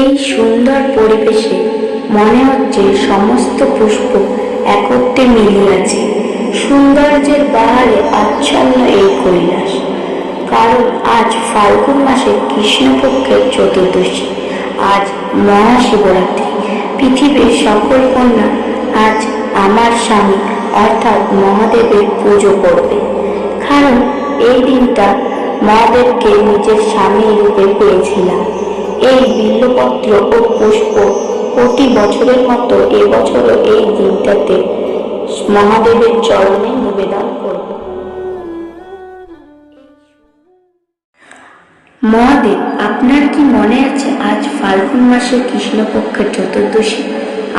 এই সুন্দর পরিবেশে মনে হচ্ছে সমস্ত পুষ্প একত্রে মিলিয়াছে সৌন্দর্যের বাহারে আচ্ছন্ন এই কৈলাস। কারণ আজ ফাল্গুন মাসে কৃষ্ণপক্ষের চতুর্দশী, আজ মহাশিবরাত্রি। পৃথিবীর সকল কন্যা আজ আমার স্বামী অর্থাৎ মহাদেবের পুজো করবে। কারণ এই দিনটা মহাদেবকে নিজের স্বামী রূপে পেয়েছিলাম। এই বিল্লপত্র ও পুষ্প প্রতি বছরের মতো এবছরও এই দিনটাতে মহাদেবের চরণে নিবেদন করব। মহাদেব, আপনার কি মনে আছে আজ ফাল্গুন মাসের কৃষ্ণপক্ষের চতুর্দশী?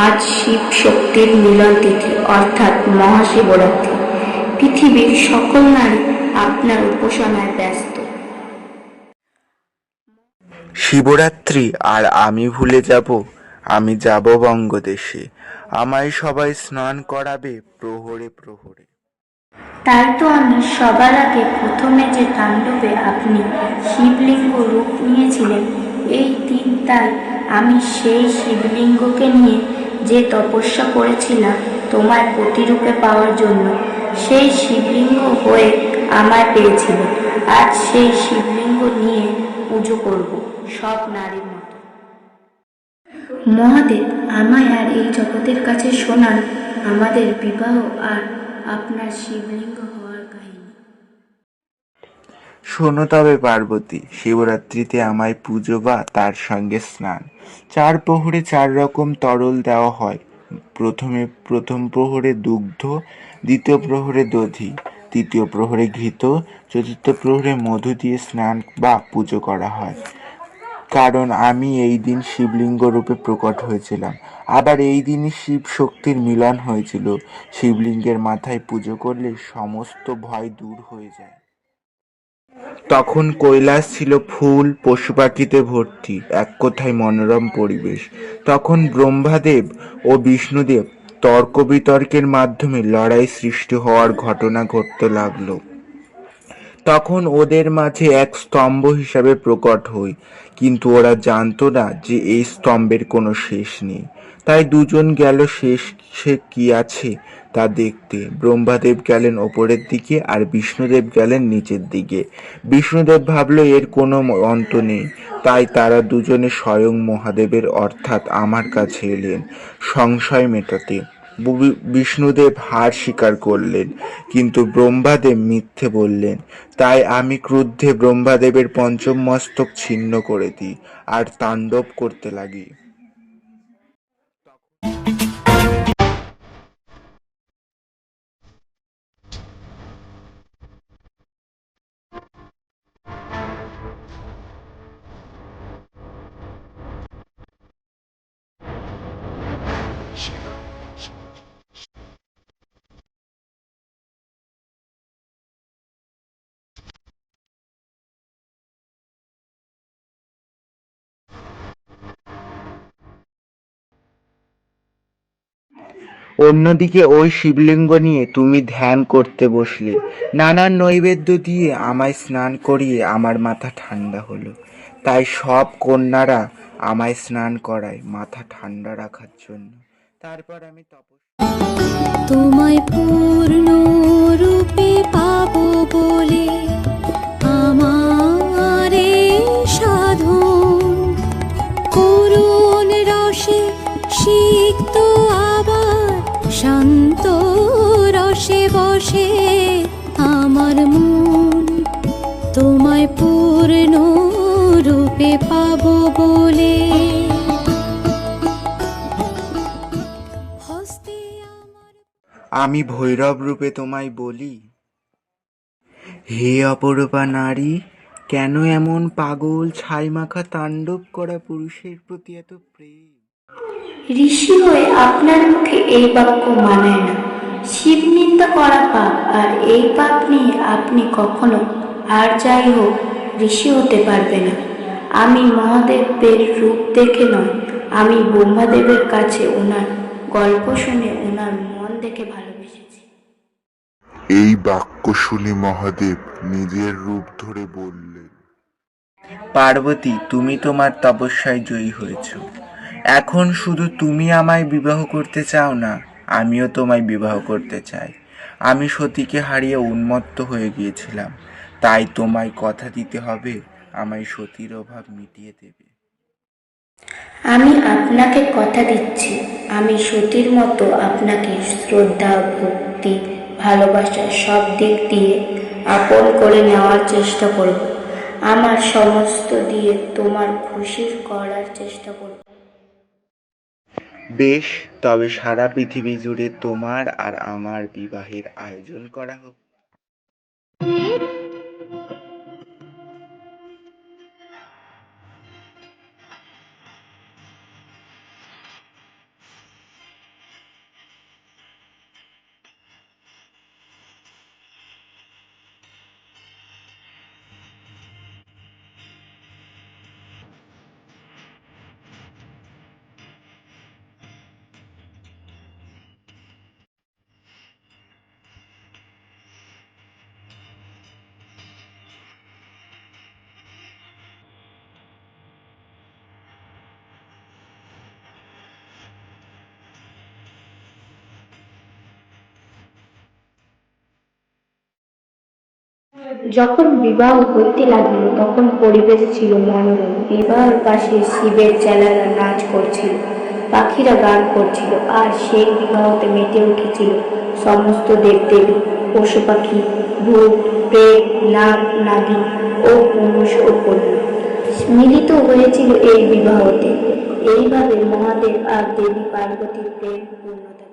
আজ শিব শক্তির মিলন তিথি, অর্থাৎ মহাশিবরাত্রি। পৃথিবীর সকল নারী আপনার উপাসনায় ব্যস্ত। শিবরাত্রি, আর আমি ভুলে যাব, আমি যাব বঙ্গদেশে। আমায় সবাই স্নান করাবে প্রহরে প্রহরে। তাই তো আমি সবার আগে প্রথমে যে তাণ্ডবে আপনি শিবলিঙ্গ রূপ নিয়েছিলেন, এই দিন তাই আমি সেই শিবলিঙ্গকে নিয়ে যে তপস্যা করেছিলাম তোমার প্রতিরূপে পাওয়ার জন্য, সেই শিবলিঙ্গ হয়ে আমায় পেয়েছিল। আজ সেই শিবলিঙ্গ নিয়ে পুজো করব, সব নারীর মতো। মহাদেব, আমায় আর এই জগতের কাছে শোনান, আমাদের বিবাহ আর আপনার শিবলিঙ্গ হওয়ার কাহিনী। শোনো তবে পার্বতী, শিবরাত্রিতে আমায় পুজো বা তার সঙ্গে স্নান। চার প্রহরে চার রকম তরল দেওয়া হয়। প্রথমে প্রথম প্রহরে দুগ্ধ, দ্বিতীয় প্রহরে দধি। তৃতীয় প্রহরে ঘৃত, চতুর্থ প্রহরে মধু দিয়ে স্নান বা পুজো করা হয়। কারণ আমি এই দিন শিবলিঙ্গ রূপে প্রকট হয়েছিলাম। আবার এই দিনই শিব শক্তির মিলন হয়েছিল। শিবলিঙ্গের মাথায় পুজো করলে সমস্ত ভয় দূর হয়ে যায়। তখন কৈলাস ছিল ফুল, পশু পাখিতে ভর্তি, এক কথায় মনোরম পরিবেশ। তখন ব্রহ্মাদেব ও বিষ্ণুদেব তর্ক বিতর্কের মাধ্যমে লড়াই সৃষ্টি হওয়ার ঘটনা ঘটতে লাগল। তখন ওদের মাঝে এক স্তম্ভ হিসাবে প্রকট হই, কিন্তু ওরা জানতো না যে এই স্তম্ভের কোনো শেষ নেই। তাই দুজন গেল শেষ সে কি আছে তা দেখতে। ব্রহ্মাদেব গেলেন ওপরের দিকে আর বিষ্ণুদেব গেলেন নিচের দিকে। বিষ্ণুদেব ভাবলো, এর কোনো অন্ত নেই। তাই তারা দুজনে স্বয়ং মহাদেবের অর্থাৎ আমার কাছে এলেন সংশয় মেটাতে। বিষ্ণুদেব হার স্বীকার করলেন, কিন্তু ব্রহ্মাদেব মিথ্যে বললেন, তাই আমি ক্রুদ্ধে ব্রহ্মাদেবের পঞ্চম মস্তক ছিন্ন করে দিই আর তাণ্ডব করতে লাগি। অন্যদিকে ওই শিবলিঙ্গ নিয়ে তুমি ধ্যান করতে বসলে। নানান নৈবেদ্য দিয়ে আমায় স্নান করিয়ে আমার মাথা ঠান্ডা হলো। তাই সব কন্যারা আমায় স্নান করায় মাথা ঠান্ডা রাখার জন্য। তারপর আমি তোমায় পূর্ণ রূপে পাবো বলে আমার সাধন। করুণ রসে সিক্ত শান্ত রসে বসে আমার মন। তোমায় পূর্ণ রূপে পাবো বলে। আমি ভৈরব রূপে তোমায় বলি, হে অপরূপা নারী, কেন এমন পাগল ছাই মাখা তাণ্ডব করা পুরুষের প্রতি এত প্রেম? ঋষি হয়ে আপনার মুখে এই বাক্য মানায় না। শিব নিন্দা করা পাপ আর এই পাপ নিয়ে আপনি কখনো আর যাই হোক ঋষি হতে পারবে না। আমি মহাদেবের রূপ দেখে নয় আমি ব্রহ্মাদেবের কাছে ওনার গল্প শুনে ওনার মন দেখে ভালোবেসেছি। এই বাক্য শুনে মহাদেব নিজের রূপ ধরে বললেন পার্বতী তুমি তোমার তপস্যায় জয়ী হয়েছ। এখন শুধু তুমি আমায় বিবাহ করতে চাও না, আমিও তোমায় বিবাহ করতে চাই। আমি সতীকে হারিয়ে উন্মত্ত হয়ে গিয়েছিলাম। তাই তোমায় কথা দিতে হবে, আমায় সতীর অভাব মিটিয়ে দেবে। আমি আপনাকে কথা দিচ্ছি। আমি সতীর মতো আপনাকে শ্রদ্ধা, ভক্তি, ভালোবাসা সব দিক দিয়ে আপন করে নেওয়ার চেষ্টা করব। আমার সমস্ত দিয়ে তোমার খুশির করার চেষ্টা করব। বেশ তবে সারা পৃথিবী জুড়ে তোমার আর আমার বিবাহের আয়োজন করা হোক। যখন বিবাহ হইতে লাগিল, তখন পরিবেশ ছিল মনোরম। বিবাহের পাশে শিবের চেলারা নাচ করছিল, পাখিরা গান করছিল, আর সেই বিবাহতে মেতে উঠেছিল সমস্ত দেবদেবী, পশু পাখি, ভূত, প্রেত, নাগ নাগিন ও পুরুষ ও কন্যা। মিলিত হয়েছিল এই বিবাহতে। এইভাবে মহাদেব আর দেবী পার্বতীর প্রেম পূর্ণতা